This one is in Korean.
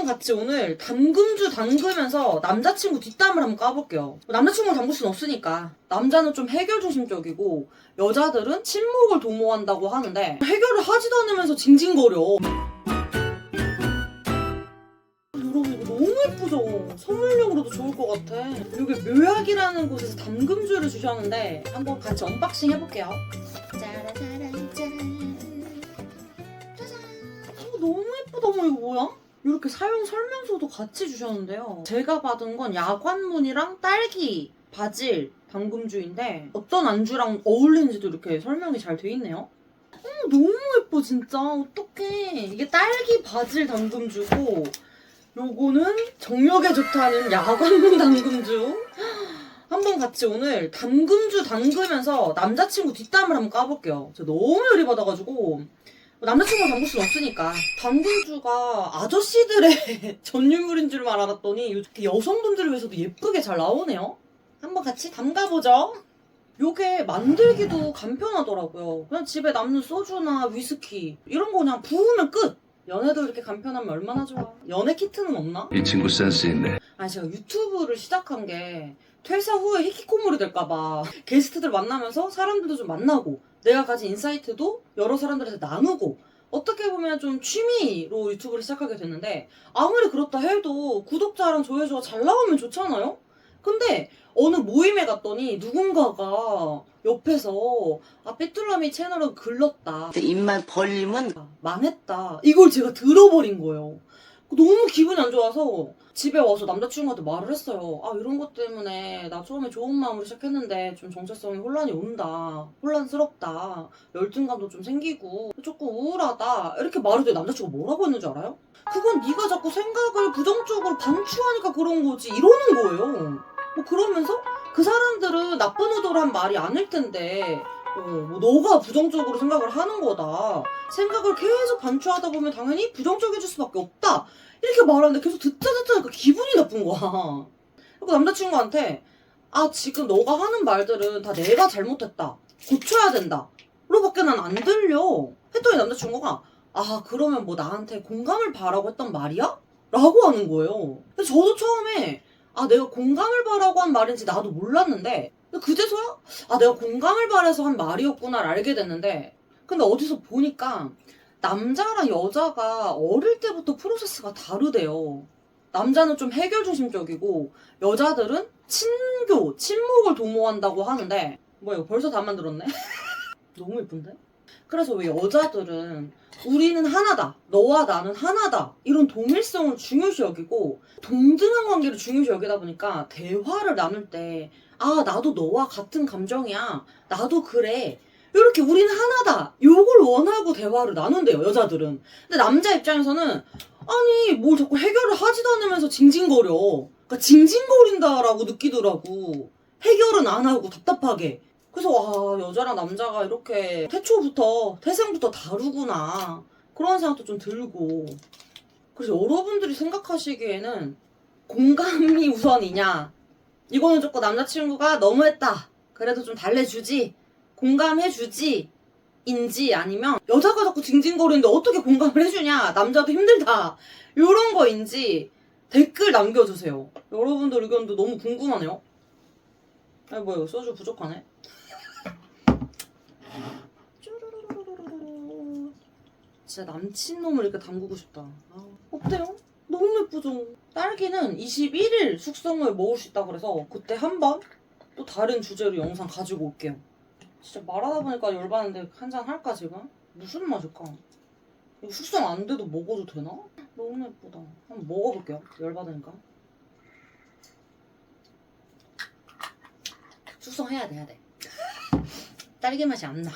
한번 같이 오늘 담금주 담그면서 남자친구 뒷담을 한번 까볼게요. 남자친구를 담글 순 없으니까. 남자는 좀 해결 중심적이고 여자들은 친목을 도모한다고 하는데 해결을 하지도 않으면서 징징거려. 이거 너무 예쁘죠? 선물용으로도 좋을 것 같아. 여기 묘약이라는 곳에서 담금주를 주셨는데 한번 같이 언박싱 해볼게요. 이렇게 사용 설명서도 같이 주셨는데요. 제가 받은 건 야관문이랑 딸기, 바질, 담금주인데 어떤 안주랑 어울리는지도 이렇게 설명이 잘 돼 있네요. 어머 너무 예뻐 진짜. 어떡해. 이게 딸기, 바질 담금주고 요거는 정력에 좋다는 야관문 담금주. 한번 같이 오늘 담금주 담그면서 남자친구 뒷담을 한번 까볼게요. 저 너무 열이 받아가지고 남자친구 담글 순 없으니까 담금주가 아저씨들의 전유물인 줄만 알았더니 이렇게 여성분들을 위해서도 예쁘게 잘 나오네요. 한번 같이 담가보죠. 요게 만들기도 간편하더라고요. 그냥 집에 남는 소주나 위스키 이런 거 그냥 부으면 끝. 연애도 이렇게 간편하면 얼마나 좋아. 연애 키트는 없나? 이 친구 센스 있네. 아니 제가 유튜브를 시작한 게 퇴사 후에 히키코모리 될까봐 게스트들 만나면서 사람들도 좀 만나고 내가 가진 인사이트도 여러 사람들한테 나누고 어떻게 보면 좀 취미로 유튜브를 시작하게 됐는데 아무리 그렇다 해도 구독자랑 조회수가 잘 나오면 좋잖아요? 근데 어느 모임에 갔더니 누군가가 옆에서 아 삐뚤라미 채널을 글렀다 입만 벌리면 아, 망했다. 이걸 제가 들어버린 거예요. 너무 기분이 안 좋아서 집에 와서 남자친구한테 말을 했어요. 아, 이런 것 때문에 나 처음에 좋은 마음으로 시작했는데 좀 정체성이 혼란이 온다. 혼란스럽다. 열등감도 좀 생기고 조금 우울하다. 이렇게 말해도 남자친구가 뭐라고 했는 줄 알아요? 그건 네가 자꾸 생각을 부정적으로 반추하니까 그런 거지. 이러는 거예요. 사람들은 나쁜 의도로 한 말이 아닐 텐데 어, 뭐 너가 부정적으로 생각을 하는 거다. 생각을 계속 반추하다 보면 당연히 부정적이질 수밖에 없다. 이렇게 말하는데 계속 듣자 듣자 하니까 기분이 나쁜 거야. 그리고 남자친구한테 아 지금 너가 하는 말들은 다 내가 잘못했다. 고쳐야 된다. 로밖에 난 안 들려. 했더니 남자친구가 아 그러면 뭐 나한테 공감을 바라고 했던 말이야? 라고 하는 거예요. 근데 저도 처음에 아 내가 공감을 바라고 한 말인지 나도 몰랐는데 그제서야 아 내가 공감을 바라서 한 말이었구나를 알게 됐는데 근데 어디서 보니까 남자랑 여자가 어릴 때부터 프로세스가 다르대요. 남자는 좀 해결 중심적이고 여자들은 친교, 친목을 도모한다고 하는데 뭐야 벌써 다 만들었네? 너무 예쁜데? 그래서 왜 여자들은 우리는 하나다, 너와 나는 하나다 이런 동일성을 중요시 여기고 동등한 관계를 중요시 여기다 보니까 대화를 나눌 때 아, 나도 너와 같은 감정이야. 나도 그래. 이렇게 우리는 하나다. 요걸 원하고 대화를 나눈대요, 여자들은. 근데 남자 입장에서는, 아니, 뭘 자꾸 해결을 하지도 않으면서 징징거려. 그러니까 징징거린다라고 느끼더라고. 해결은 안 하고 답답하게. 그래서, 와, 여자랑 남자가 이렇게 태초부터, 태생부터 다르구나. 그런 생각도 좀 들고. 그래서 여러분들이 생각하시기에는 공감이 우선이냐, 이거는 조금 남자친구가 너무했다. 그래도 좀 달래주지. 공감해주지. 인지 아니면 여자가 자꾸 징징거리는데 어떻게 공감을 해주냐. 남자도 힘들다. 요런 거인지 댓글 남겨주세요. 여러분들 의견도 너무 궁금하네요. 아 뭐야 소주 부족하네. 쭈루루루루루루. 진짜 남친 놈을 이렇게 담그고 싶다. 아, 어때요? 너무 예쁘죠? 딸기는 21일 숙성을 먹을 수 있다 그래서 그때 한번 또 다른 주제로 영상 가지고 올게요. 진짜 말하다 보니까 열받는데 한 잔 할까 지금? 무슨 맛일까? 이거 숙성 안 돼도 먹어도 되나? 너무 예쁘다. 한번 먹어볼게요. 열받으니까. 숙성해야 돼, 해야 돼. 딸기 맛이 안 나.